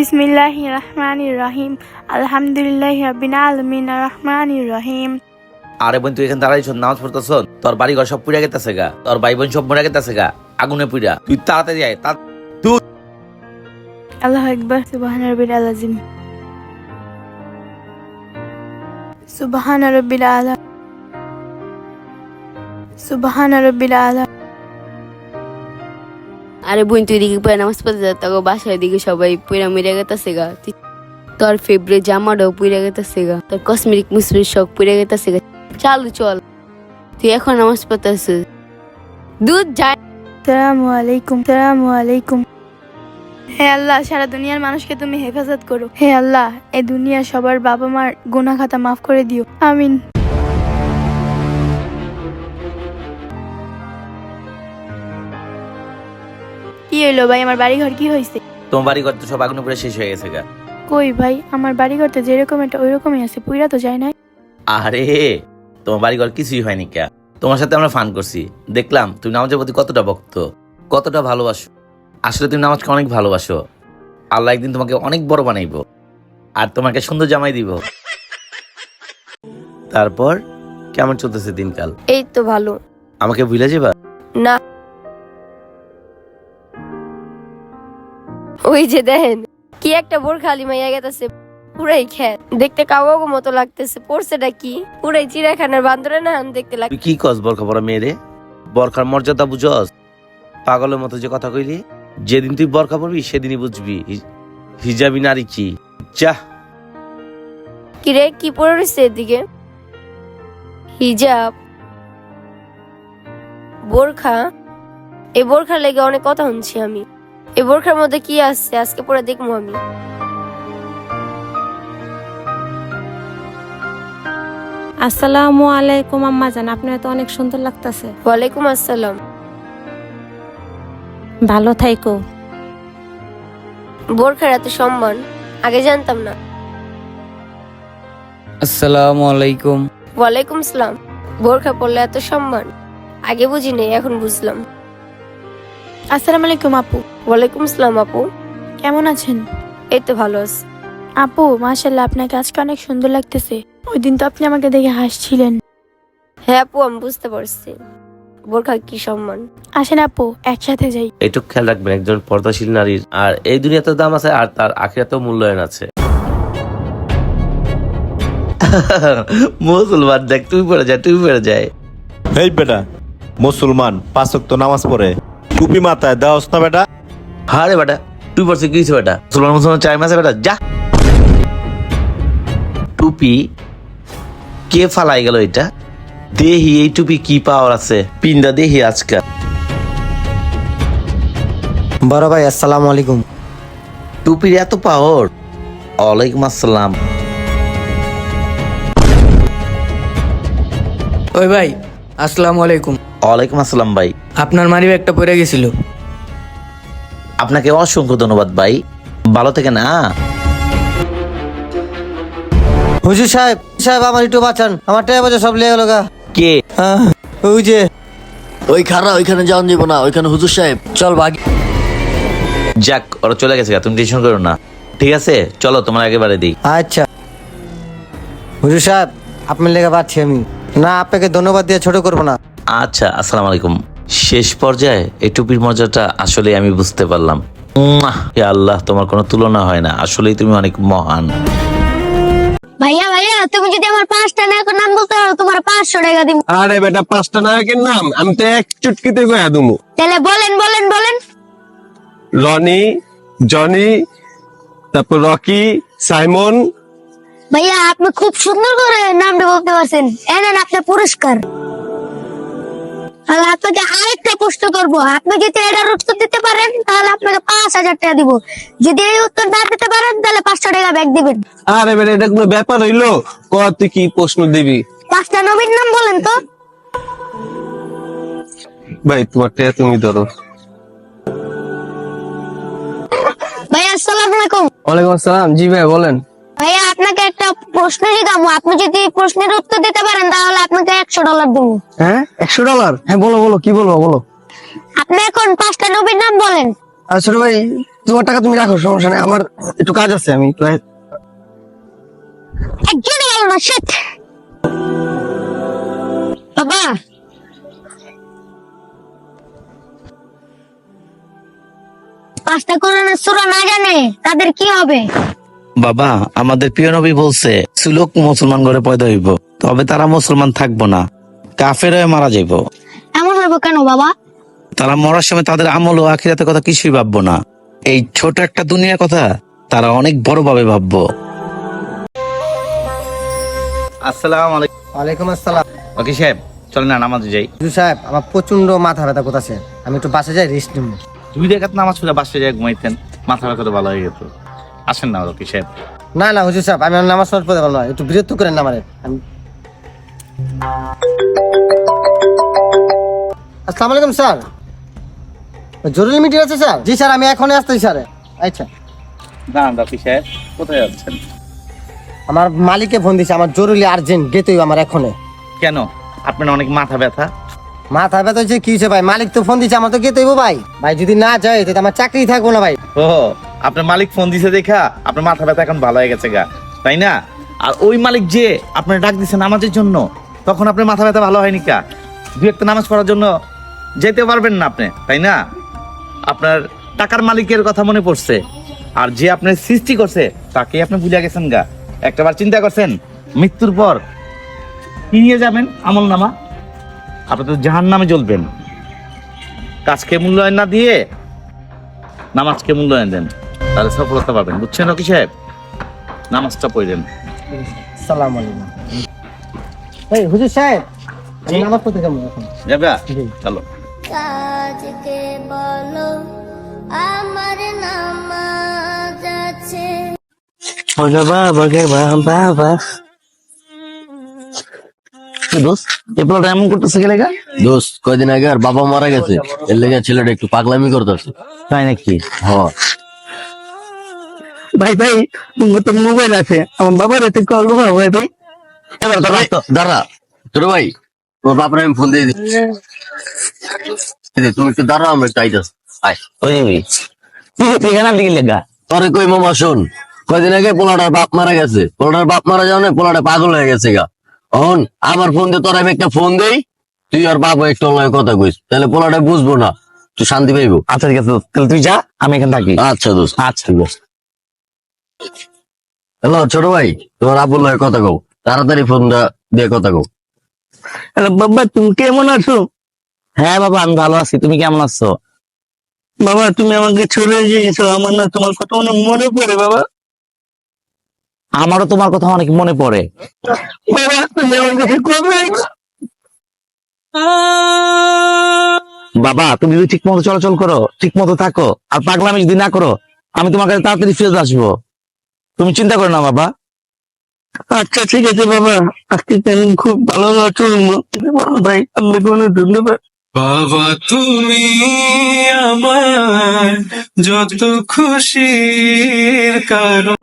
বিসমিল্লাহ রহমান রহিম আলহামদুলিল্লাহ রবিন আলমিন রহমান রহিম আরে বোন তুই এখানে দাঁড়াইছ নামাজ পড়তেছ তোর বাড়ি ঘর সব পুড়ে গেতেছে গা। তোর ভাই বোন সব মরে গেতেছে গা আগুনে পুড়া তুই তাড়াতাড়ি আয় তা আল্লাহ আকবর সুবহান রবিল আলাজিম সুবহান রবিল আলা সুবহান রবিল আলা আরে বোন তুই দিকে পরে নামাজ পড়তে যা তোকে বাসায় দিকে সবাই পুরা মেরে গেতাছে গা। তোর ফেভারিট জামাটাও পুরা গেতাছে গা তোর কসমেটিক মুসমেটিক সব পুরা গেতাছে গা। চালু চল। তুই এখন নামাজ পড়তেছিস দুধ যায়। সালামু আলাইকুম সালামু আলাইকুম। হে আল্লাহ সারা দুনিয়ার মানুষকে তুমি হেফাজত করো। হে আল্লাহ এ দুনিয়া সবার বাবা মার গুনাহ খাতা মাফ করে দিও। আমিন। কি হইল ভাই? আমার বাড়ি ঘর কি হয়েছে তোমার বাড়ি ঘর তো সব আগুনে পুড়ে শেষ হয়ে গেছে গা। কই ভাই? আমার বাড়ি ঘর তো যেরকম এটা ওই রকমই আছে পুইরা তো যায় না আরে তোমার বাড়ি ঘর কিছুই হয়নি কা। তোমার সাথে আমরা ফান করছি। দেখলাম তুমি নামাজের প্রতি কতটা ভক্ত কতটা ভালোবাসো। আসলে তুমি নামাজকে অনেক ভালোবাসো। আল্লাহ একদিন তোমাকে অনেক বড় বানাইবো আর তোমাকে সুন্দর জামাই দিব। তারপর কেমন চলতেছে দিনকাল? এই তো ভালো। আমাকে ভুলে যাবা? না। ওই যে দেখেন কি একটা বোরখালি মাইয়া গেতাছে পুরাই খ্যাত। দেখতে কাওয়াগো মতো লাগতেছে পড়ছেটা কি? পুরাই চিড়াখানার বান্দরে না দেখতে লাগ কি কস বরখা পরা মেয়েরে বরখার মর্যাদা বুঝস? পাগলের মতো যে কথা কইলি যেদিন তুই বরখা পরবি সেদিনই বুঝবি। হিজাবি নারী কি? যা কি রে কি পরে রয়েছে এদিকে? হিজাব। বোরখা। এই বোরখার লেগে অনেক কথা শুনছি আমি। এই বোরখার মধ্যে কি আছে? আজকে পরে দেখব আমি। আসসালামু আলাইকুম আম্মা জান। আপনার তো অনেক সুন্দর লাগতেছে। ওয়ালাইকুম আসসালাম। ভালো থাইকো। বোরখার এত সম্মান আগে জানতাম না। আসসালামু আলাইকুম। ওয়ালাইকুম সালাম বোরখা পরলে এত সম্মান আগে বুঝিনি এখন বুঝলাম। আসসালামু আলাইকুম আপু। ওয়ালাইকুম সালাম আপু। কেমন আছেন? এই তো ভালো আছি। আপু মাশাল্লাহ আপনাকে আজকে অনেক সুন্দর লাগতেছে। ওই দিন তো আপনি আমাকে দেখে হাসছিলেন। হ্যাঁ আপু আমি বুঝতে পারছি। বোরখা কি সম্মান? আসেন আপু একসাথে যাই। এইটুক খেয়াল রাখবেন একজন পর্দাশীল নারীর আর এই দুনিয়াতে দাম আছে আর তার আখিরাতেও মূল্যায়ন আছে। মুসলমান দেখ তুই পড়ে যায় তুই পড়ে যায় এই বেটা মুসলমান পাঁচক তো নামাজ পড়ে। টুপি মাথায় দেওয়াস না বেটা। হারে বেটা তুই পড়ছে কি হয়েছে বেটা? মুসলমান মুসলমান চাই মাসে বেটা যা। টুপি কে ফালাই গেল এটা? দেহি এই টুপি কি পাওয়ার আছে? পিন্ডা দেহি আজকাল। বড় ভাই আসসালামু আলাইকুম। টুপির এত পাওয়ার? ওয়ালাইকুম আসসালাম। ওই ভাই আসসালামু আলাইকুম। ওয়ালাইকুম আসসালাম ভাই। আপনার মানি ব্যাগটা পড়ে গেছিল। আপনাকে অসংখ্য ধন্যবাদ ভাই। ভালো থেকে না হুজুর সাহেব সাহেব আমার একটু বাঁচান আমার টাকা পয়সা সব লেগে গেল গা। কে? আহ, ওই যে। ওই খারা ওইখানে যাওয়ান দিব না ওইখানে হুজুর সাহেব। চল ভাগ যাক ওরা চলে গেছে তুমি টেনশন করো না। ঠিক আছে? চলো তোমার একেবারে দিই। আচ্ছা। হুজুর সাহেব আপনার লেগে পাচ্ছি আমি। না আপনাকে ধন্যবাদ দিয়ে ছোট করব না। আচ্ছা আসসালামু আলাইকুম শেষ পর্যায়ে এই টুপির মজাটা আসলে আমি বুঝতে পারলাম। হে আল্লাহ তোমার কোনো তুলনা হয় না। আসলেই তুমি অনেক মহান। ভাইয়া ভাইয়া তুমি যদি আমার পাঁচটা নায়কের নাম বলতে পারো তোমার পাঁচশো টাকা দিব। আরে বেটা পাঁচটা নায়কের নাম? আমি তো এক চুটকিতে দুমু। তাহলে বলেন বলেন বলেন। রনি জনি তারপর রকি সাইমন। ভাইয়া আপনি খুব সুন্দর করে নামটা বলতে পারছেন। এনেন আপনার পুরস্কার। তাহলে আপনাকে আরেকটা প্রশ্ন করব। আপনি যদি এটার উত্তর দিতে পারেন তাহলে আপনাকে পাঁচ হাজার টাকা দিব। যদি এই উত্তর না দিতে পারেন তাহলে পাঁচশো টাকা ব্যাগ দিবেন। আরে বেটা এটা কোনো ব্যাপার হইল? ক তুই কি প্রশ্ন দিবি? পাঁচটা নবীর নাম বলেন তো। ভাই তোমার টেয়া তুমি ধরো। ভাই আসসালামু আলাইকুম। ওয়ালাইকুম আসসালাম। জি ভাই বলেন। একটা প্রশ্ন জিজ্ঞামু আপনি যদি প্রশ্নের উত্তর দিতে পারেন তাহলে আপনাকে একশো ডলার দেবো হ্যাঁ? একশো ডলার হ্যাঁ বলো বলো কি বলব বলো। আপনি এখন পাঁচটা নবীর নাম বলেন। আসলে ভাই তোমার টাকা তুমি রাখো সমস্যা নেই। আমার একটু কাজ আছে আমি একজনই গেল না shit। বাবা। পাঁচটা কোরআনের সূরা না জানে তাদের কি হবে? বাবা আমাদের প্রিয় নবী বলছে সুলোক মুসলমান ঘরে পয়দা হইব তবে তারা মুসলমান থাকব না কাফের হয়ে মারা যাইব। এমন হইব কেন বাবা? তারা মরার সময় তাদের আমল ও আখিরাতের কথা কিছুই ভাববো না। এই ছোট একটা দুনিয়ার কথা তারা অনেক বড় ভাবে ভাববো। আসসালাম আলাইকুম। ওয়ালাইকুম আসসালাম। ওকে সাহেব চল না নামাজে যাই। হুজুর সাহেব আমার প্রচণ্ড মাথা ব্যথা করতেছে। আমি একটু বাসে যাই রেস্ট নেব। দুই রেখাত নামাজ পড়ে বাসে যাই ঘুমাইতেন। মাথা ব্যথা তো ভালো হয়ে যেত আসেন না ওকে সাহেব? না না হুজুর সাহেব আমি নামাজ পড়তে পারব না একটু বিরক্ত করেন না আমারে। আমি আসসালামু আলাইকুম স্যার। জরুরি মিটিং আছে স্যার? জি স্যার আমি এখনই আসতেছি স্যার। আচ্ছা না রকি সাহেব কোথায় যাচ্ছেন আমার মালিককে ফোন দিছে আমার জরুরি আর্জেন্ট গেতেই আমার এখনে কেন? আপনার অনেক মাথা ব্যথা। মাথা ব্যথা হচ্ছে কি হয়েছে ভাই? মালিক তো ফোন দিছে আমার তো গেতেই ভাই। ভাই যদি না যায় তাহলে আমার চাকরি থাকব না ভাই। ও আপনার মালিক ফোন দিছে দেখা, আপনার মাথা ব্যথা এখন ভালো হয়ে গেছে গা, তাই না? আর ওই মালিক যে আপনার ডাক দিছে নামাজের জন্য, তখন আপনার মাথা ব্যথা ভালো হয়নি কা? দু একটা নামাজ পড়ার জন্য যেতে পারবেন না আপনি, তাই না? আপনার টাকার মালিকের কথা মনে পড়ছে, আর যে আপনার সৃষ্টি করছে তাকে আপনি ভুলে গেছেন গা। একটাবার চিন্তা করছেন, মৃত্যুর পর কি নিয়ে যাবেন? আমল নামা? আপনি তো জাহান নামে জ্বলবেন। কাজকে মূল্যায়ন না দিয়ে নামাজকে মূল্যায়ন দেন। তাহলে সফলতা পাবেন বুঝছেন রকি সাহেব? নামাজটা পড়লেন সালাম আলাইকুম। এই হুজুর সাহেব আমি নামাজ পড়তে যাব এখন। যাবে? জি। চলো। আজকে বলো আমার নামাজ আছে। বাবা পোলাটা এমন করতেছে গেলে গা দোস্ত কয়দিন আগে আর বাবা মারা গেছে। এর লেগে ছেলেটা একটু পাগলামি করতেছে। তাই নাকি? হ। ভাই ভাই তোমার তো মোবাইল আছে। আমার বাবার হাতে কল ভাই ভাই। এবার দাঁড়া ছোট ভাই তোর বাপরে আমি ফোন দিয়ে দিচ্ছি। এই তুমি একটু দাঁড়াও আমরা একটু আইতাছি। আয়। ওই ওই এখানে আপনি গেলে কই মামা শোন। কয়দিন আগে পোলাটার বাপ মারা গেছে। পোলাটার বাপ মারা যাও না পোলাটা পাগল হয়ে গেছে গা। আমার ফোন দিয়ে তোর আমি একটা ফোন দেই। তুই আর বাবা একটু কথা কইস। তাহলে পোলাটা বুঝব না। তুই শান্তি পাইবো। আচ্ছা ঠিক আছে তাহলে তুই যা আমি এখানে থাকি। আচ্ছা দোস্ত। আচ্ছা হ্যালো ছোট ভাই তোমার আবুল লয় কথা কও। তাড়াতাড়ি ফোনটা দিয়ে কথা কও। হ্যালো বাবা তুমি কেমন আছো? হ্যাঁ বাবা আমি ভালো আছি। তুমি কেমন আছো? বাবা তুমি আমাকে ছেড়ে গিয়েছো আমার না তোমার কথা অনেক মনে পড়ে বাবা। আমারও তোমার কথা অনেক মনে পড়ে। বাবা তুমি আমার কাছে কবে বাবা তুমি যদি ঠিক মতো চলাচল করো ঠিক মতো থাকো আর পাগলামি যদি না করো আমি তোমার কাছে তাড়াতাড়ি ফিরে আসব। তুমি চিন্তা করো না বাবা। আচ্ছা ঠিক আছে বাবা। আজকে আমি খুব ভালো আছো ভাই আপনাকে অনেক ধন্যবাদ। বাবা তুমি আমার যত খুশির কারণ।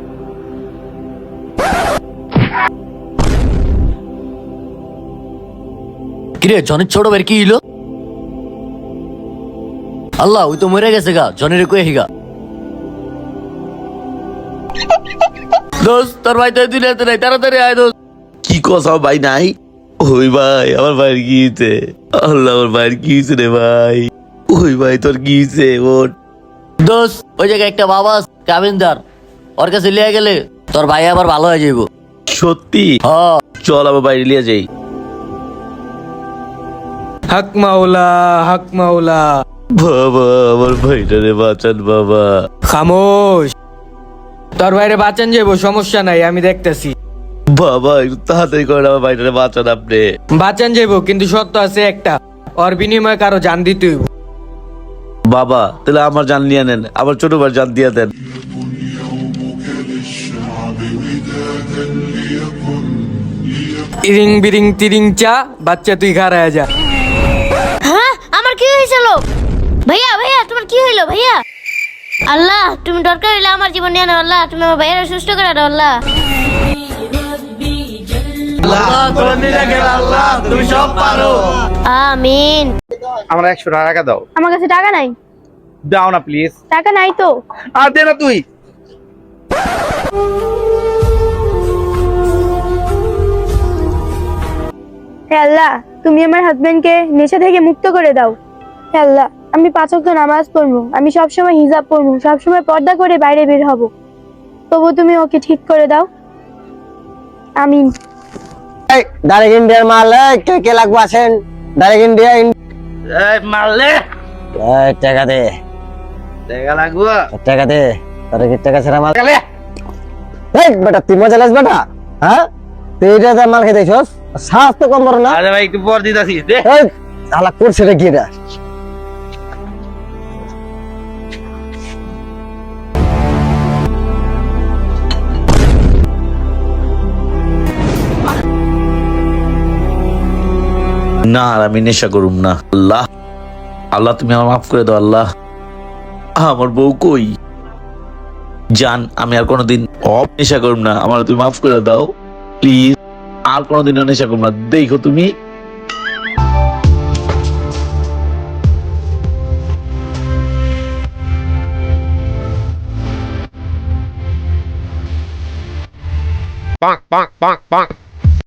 কিরে জনের ছোট ভাই কি হইল? আল্লাহ ওই তো মরে গেছে গা জনের কয়ে হিগা দোস্ত তোর ভাই তো নাই তাড়াতাড়ি আয় দোস্ত। কি কথা ভাই নাই? ওই ভাই আমার ভাইয়ের কি হয়েছে আল্লাহ আমার ভাইয়ের কি হয়েছে রে ভাই? ওই ভাই তোর কি হয়েছে ওর দোস্ত ওই জায়গায় একটা বাবা ওর কাছে লিয়ে গেলে তোর ভাই আবার ভালো হয়ে যাইব। সত্যি? হ। চল আমার বাইরে লিয়ে যাই। হক মাওলা হক মাওলা। বাবা আমার ভাইটা রে বাঁচান বাবা। খামোশ। তোর বাইরে বাঁচান যাব সমস্যা নাই আমি দেখতেছি। বাবা একটু তাড়াতাড়ি করেন আমার ভাইটা রে বাঁচান আপনি। বাঁচান যাব কিন্তু সত্য আছে একটা ওর বিনিময়ে কারও জান দিতে হইব। বাবা তাহলে আমার জান নিয়ে নেন আমার ছোট ভাই জান দিয়ে দেন। ইরিং বিরিং তিরিং চা বাচ্চা তুই খারায় যা। হ্যাঁ আমার কি হয়েছিল? ভাইয়া ভাইয়া তোমার কি হইল ভাইয়া? আল্লাহ তুমি দরকার হইলে আমার জীবন নিয়ে নাও আল্লাহ তুমি আমার ভাইয়ের সুস্থ করে দাও আল্লাহ। তুমি আমিন। আমার একশো টাকা দাও। আমার কাছে টাকা নাই। দাও না প্লিজ টাকা নাই তো। আর দে না তুই। হে আল্লাহ তুমি আমার হাজবেন্ডকে নেশা থেকে মুক্ত করে দাও। হে আল্লাহ। আমি পাঁচ ওয়াক্ত নামাজ পড়ব আমি সবসময় হিজাব পড়ব সবসময় পর্দা করে বাইরে বের হব। তবু তুমি ওকে ঠিক করে দাও। আমিন। এই ডাইরেক্ট ইন্ডিয়ার মাল কে কে লাগবো আছেন ডাইরেক্ট ইন্ডিয়া মারলে টাকা দে। লাগবো? টাকা দে। তোর কি টাকা ছাড়া মাল এই বেটা তুই মজা লাস বেটা। হ্যাঁ? তুই এটা দিয়ে মাল খেতে সাহস তো কম বড় না। আরে ভাই একটু পর দিতাছি দে। এই আলা করছে রে কি না আর আমি নেশা করুম না। আল্লাহ আল্লাহ তুমি আমার মাফ করে দাও আল্লাহ। আমার বউ কই? জান আমি আর কোনোদিন অফ নেশা করুম না। আমার তুমি মাফ করে দাও প্লিজ। আর কোনোদিন নেশা করুম না। দেখো তুমি। পাক পাক পাক পাক।